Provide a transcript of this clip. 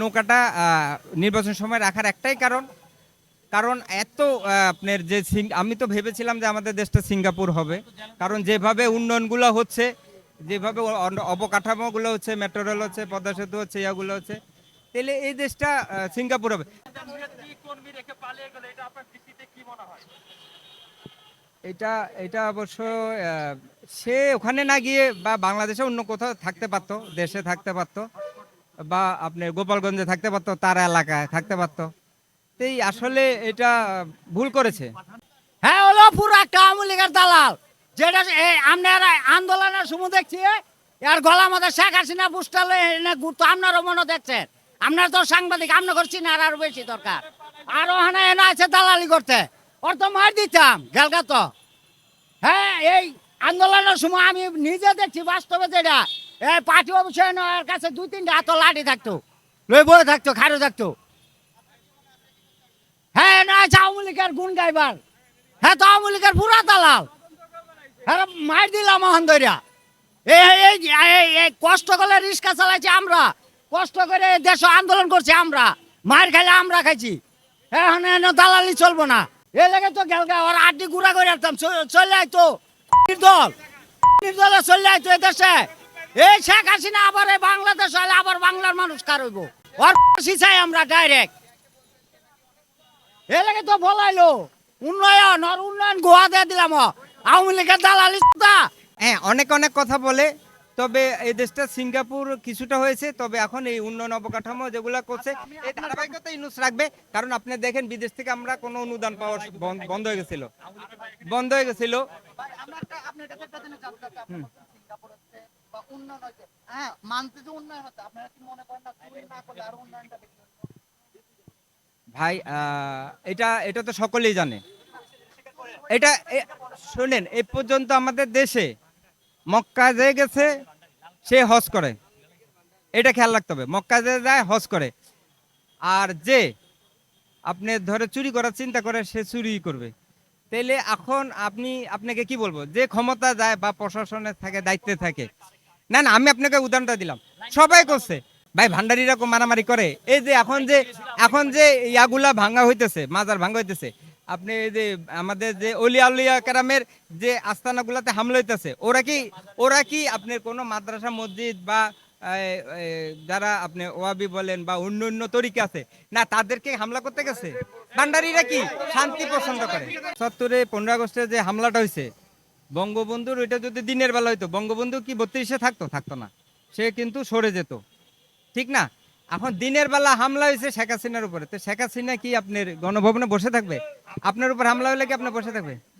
নৌকাটা নির্বাচন সময় রাখার একটাই কারণ। কারণ এত আপনার যে আমি তো ভেবেছিলাম যে আমাদের দেশটা সিঙ্গাপুর হবে। কারণ যেভাবে উন্নয়নগুলো হচ্ছে, যেভাবে অবকাঠামোগুলো হচ্ছে মেট্রো রেল হচ্ছে পদ্মা সেতু হচ্ছে, ইয়াগুলো হচ্ছে, তাহলে এই দেশটা সিঙ্গাপুর হবে। এটা এটা অবশ্য সে ওখানে না গিয়ে বা বাংলাদেশে অন্য কোথাও থাকতে পারতো, দেশে থাকতে পারতো। বা আপনি গোপালগঞ্জে থাকতে পারতো, তার এলাকায় থাকতে পারতো। এই আসলে এটা ভুল করেছে। হ্যাঁ হলো পুরা একটা আওয়ামী লীগের দালাল। যেটা আপনারা আন্দোলনের সময় দেখছি, এর গলা মধ্যে শেখ হাসিনা বুস্টালে এনে গুরুত্ব আপনারও মনে দেখছেন। আপনার তো সাংবাদিক আপনার করছি না আর আরও বেশি দরকার। আর ওখানে এনে আছে দালালি করতে। ওর তো মার দিতাম গেলগা তো। হ্যাঁ এই আন্দোলনের সময় আমি নিজে দেখছি, বাস্তবে যেটা। এই পার্টি অফিসে কাছে দুই তিনটা হাত লাঠি থাকতো লই বয়ে থাকতো খারো থাকতো হ্যাঁ না আওয়ামী লীগের গুণ গাইবার হ্যাঁ তো আওয়ামী লীগের পুরা দালাল হ্যাঁ মার দিলাম মোহন দরিয়া এই কষ্ট করে রিক্সা চালাইছি আমরা কষ্ট করে দেশ আন্দোলন করছি আমরা মার খাইলে আমরা খাইছি এখন দালালি চলবো না এ লেগে তো গেলগা ওর আড্ডি গুড়া করে আসতাম চলে আইতো দল দলে চলে আইতো এ দেশে এই শেখ হাসিনা আবার এই বাংলাদেশ হলে আবার বাংলার মানুষ কার হইব? ওর চাই আমরা ডাইরেক্ট এলাকে তো বলাইলো উন্নয়ন আর উন্নয়ন গোয়া দিয়ে দিলাম। আওয়ামী লীগের দালালি হ্যাঁ অনেক অনেক কথা বলে তবে এই দেশটা সিঙ্গাপুর কিছুটা হয়েছে তবে এখন এই উন্নয়ন অবকাঠামো যেগুলো করছে এই ধারাবাহিকতা ইউনুস রাখবে কারণ আপনি দেখেন বিদেশ থেকে আমরা কোনো অনুদান পাওয়া বন্ধ- বন্ধ হয়ে গেছিল। বন্ধ হয়ে গেছিল। হ্যাঁ মানতে যে উন্নয়ন হচ্ছে আপনারা কি মনে করেন না চুরি না করলে আরও উন্নয়নটা বেশি ভাই এটা এটা তো সকলেই জানে। এটা শোনেন এ পর্যন্ত আমাদের দেশে মক্কা যে গেছে সে হজ করে। এটা খেয়াল রাখতে হবে মক্কা যে যায় হজ করে। আর যে আপনি ধরে চুরি করার চিন্তা করে সে চুরি করবে। তাইলে এখন আপনি আপনাকে কি বলব? যে ক্ষমতা যায় বা প্রশাসনে থাকে দায়িত্বে থাকে না না আমি আপনাকে উদাহরণটা দিলাম। সবাই করছে। ভাই, ভান্ডারিরা মারামারি করে। এই যে এখন যে এখন যে ইয়াগুলা ভাঙা হইতেছে, মাজার ভাঙা হইতেছে, আপনি এই যে আমাদের যে অলিয়া উলিয়া কেরামের যে আস্তানাগুলাতে হামলা হইতেছে, ওরা কি ওরা কি আপনার কোনো মাদ্রাসা, মসজিদ বা যারা আপনি ওয়াবি বলেন বা অন্য অন্য তরিকা আছে, না, তাদেরকে হামলা করতে গেছে? ভান্ডারিরা কি শান্তি পছন্দ করে? সত্তরে পনেরো আগস্টে যে হামলাটা হয়েছে বঙ্গবন্ধুর, ওইটা যদি দিনের বেলা হইতো, বঙ্গবন্ধু কি বত্রিশে থাকতো? থাকতো না। সে কিন্তু সরে যেত। ঠিক না? এখন দিনের বেলা হামলা হয়েছে শেখ হাসিনার উপরে। তো শেখ হাসিনা কি আপনার গণভবনে বসে থাকবে? আপনার উপর হামলা হলে কি আপনি বসে থাকবে?